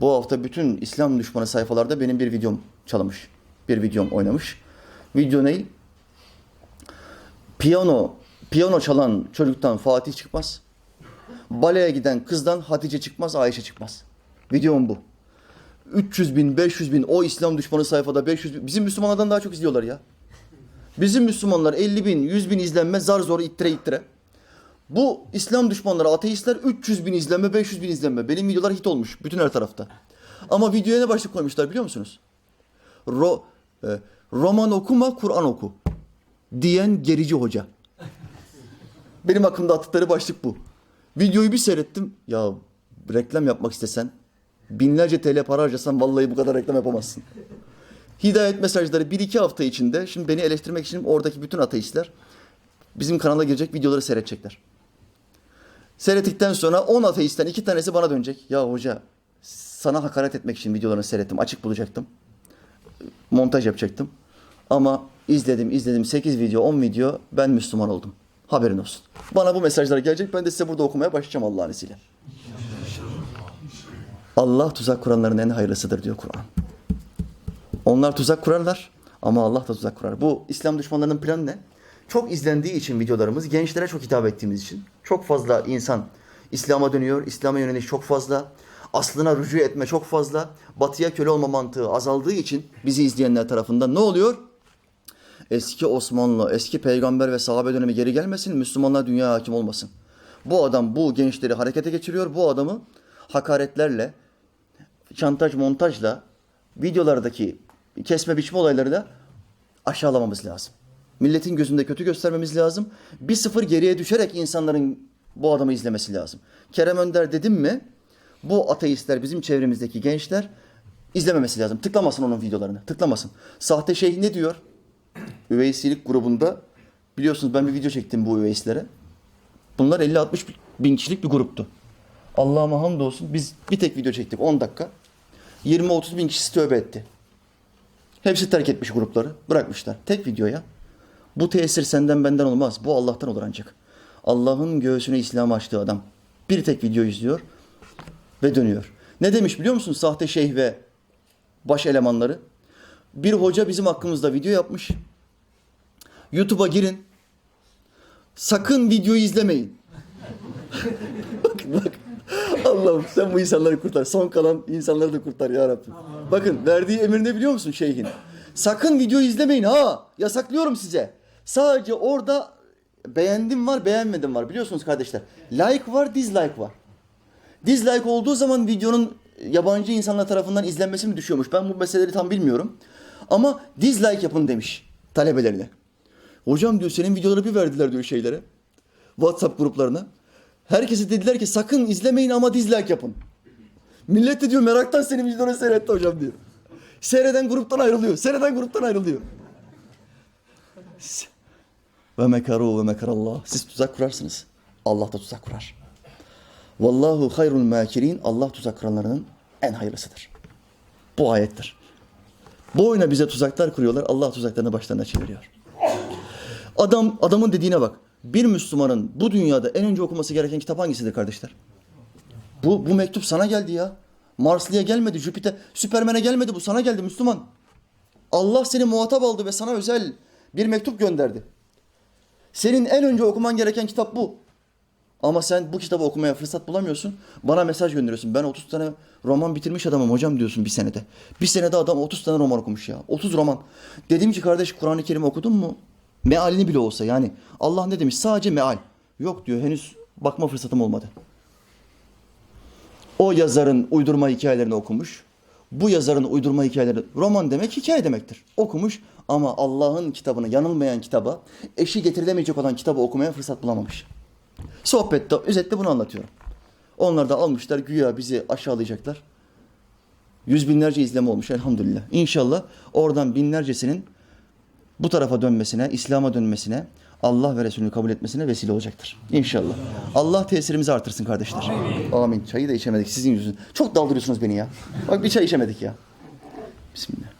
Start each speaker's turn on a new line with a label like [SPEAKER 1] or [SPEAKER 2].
[SPEAKER 1] Bu hafta bütün İslam düşmanı sayfalarda benim bir videom çalmış. Bir videom oynamış. Video ne? Piyano, piyano çalan çocuktan Fatih çıkmaz. Baleye giden kızdan Hatice çıkmaz, Ayşe çıkmaz. Videom bu. 300 bin, 500 bin o İslam düşmanı sayfada 500 bin. Bizim Müslümanlardan daha çok izliyorlar ya. Bizim Müslümanlar 50 bin, 100 bin izlenme zar zor ittire ittire. Bu İslam düşmanları, ateistler 300 bin izlenme, 500 bin izlenme. Benim videolar hit olmuş bütün her tarafta. Ama videoya ne başlık koymuşlar biliyor musunuz? Ro, e, roman okuma, Kur'an oku. Diyen gerici hoca. Benim aklımda attıkları başlık bu. Videoyu bir seyrettim. Ya reklam yapmak istesen binlerce TL para harcasan vallahi bu kadar reklam yapamazsın. Hidayet mesajları bir iki hafta içinde şimdi beni eleştirmek için oradaki bütün ateistler bizim kanala girecek videoları seyredecekler. Seyrettikten sonra 10 ateistten iki tanesi bana dönecek. Ya hoca sana hakaret etmek için videolarını seyrettim. Açık bulacaktım. Montaj yapacaktım. Ama izledim izledim 8 video 10 video ben Müslüman oldum. Haberin olsun. Bana bu mesajlar gelecek. Ben de size burada okumaya başlayacağım Allah'ın izniyle. Allah tuzak kuranların en hayırlısıdır diyor Kur'an. Onlar tuzak kurarlar ama Allah da tuzak kurar. Bu İslam düşmanlarının planı ne? Çok izlendiği için videolarımız, gençlere çok hitap ettiğimiz için çok fazla insan İslam'a dönüyor, İslam'a yöneliş çok fazla, aslına rücu etme çok fazla, batıya köle olma mantığı azaldığı için bizi izleyenler tarafından ne oluyor? Eski Osmanlı, eski peygamber ve sahabe dönemi geri gelmesin, Müslümanlar dünya hakim olmasın. Bu adam bu gençleri harekete geçiriyor, bu adamı hakaretlerle, şantaj montajla, videolardaki kesme biçme olaylarıyla aşağılamamız lazım. Milletin gözünde kötü göstermemiz lazım. Bir sıfır geriye düşerek insanların bu adamı izlemesi lazım. Kerem Önder dedim mi bu ateistler bizim çevremizdeki gençler izlememesi lazım. Tıklamasın onun videolarını. Tıklamasın. Sahte şeyh ne diyor? Üveysilik grubunda biliyorsunuz ben bir video çektim bu üveyslere. Bunlar 50-60 bin kişilik bir gruptu. Allah'ıma hamdolsun biz bir tek video çektik 10 dakika. 20-30 bin kişisi tövbe etti. Hepsi terk etmiş grupları. Bırakmışlar. Tek videoya. Bu tesir senden benden olmaz. Bu Allah'tan olur ancak. Allah'ın göğsüne İslam açtığı adam. Bir tek video izliyor ve dönüyor. Ne demiş biliyor musun sahte şeyh ve baş elemanları? Bir hoca bizim hakkımızda video yapmış. YouTube'a girin. Sakın videoyu izlemeyin. bakın bak. Allah'ım sen bu insanları kurtar. Son kalan insanları da kurtar ya Rabbim. Bakın verdiği emir ne biliyor musun şeyhin? Sakın videoyu izlemeyin ha. Yasaklıyorum size. Sadece orada beğendim var, beğenmedim var. Biliyorsunuz kardeşler. Like var, dislike var. Dislike olduğu zaman videonun yabancı insanlar tarafından izlenmesi mi düşüyormuş? Ben bu meseleleri tam bilmiyorum. Ama dislike yapın demiş talebelerine. Hocam diyor senin videoları bir verdiler diyor şeylere. WhatsApp gruplarına. Herkese dediler ki sakın izlemeyin ama dislike yapın. Millet de diyor meraktan senin videonu seyretti hocam diyor. Seyreden gruptan ayrılıyor. Seyreden gruptan ayrılıyor. Ve mekaru ve mekarallah. Siz tuzak kurarsınız. Allah da tuzak kurar. Vallahu hayrul makirin. Allah tuzak kuranlarının en hayırlısıdır. Bu ayettir. Bu oyuna bize tuzaklar kuruyorlar. Allah tuzaklarını başlarına çeviriyor. Adam adamın dediğine bak. Bir Müslümanın bu dünyada en önce okuması gereken kitap hangisidir kardeşler? Bu, bu mektup sana geldi ya. Marslı'ya gelmedi, Jüpiter, Süpermen'e gelmedi bu sana geldi Müslüman. Allah seni muhatap aldı ve sana özel bir mektup gönderdi. Senin en önce okuman gereken kitap bu. Ama sen bu kitabı okumaya fırsat bulamıyorsun. Bana mesaj gönderiyorsun. Ben 30 tane roman bitirmiş adamım hocam diyorsun bir senede. Bir senede adam 30 tane roman okumuş ya. 30 roman. Dedim ki kardeş Kur'an-ı Kerim okudun mu? Mealini bile olsa yani. Allah ne demiş? Sadece meal. Yok diyor henüz bakma fırsatım olmadı. O yazarın uydurma hikayelerini okumuş. Bu yazarın uydurma hikayeleri, roman demek hikaye demektir. Okumuş ama Allah'ın kitabını, yanılmayan kitaba, eşi getirilemeyecek olan kitabı okumaya fırsat bulamamış. Sohbette, özetle bunu anlatıyorum. Onlar da almışlar güya bizi aşağılayacaklar. Yüz binlerce izleme olmuş elhamdülillah. İnşallah oradan binlercesinin bu tarafa dönmesine, İslam'a dönmesine, Allah ve Resulünü kabul etmesine vesile olacaktır. İnşallah. Allah tesirimizi artırsın kardeşler. Amin. Çayı da içemedik sizin yüzünüzden. Çok daldırıyorsunuz beni ya. Bak bir çay içemedik ya. Bismillah.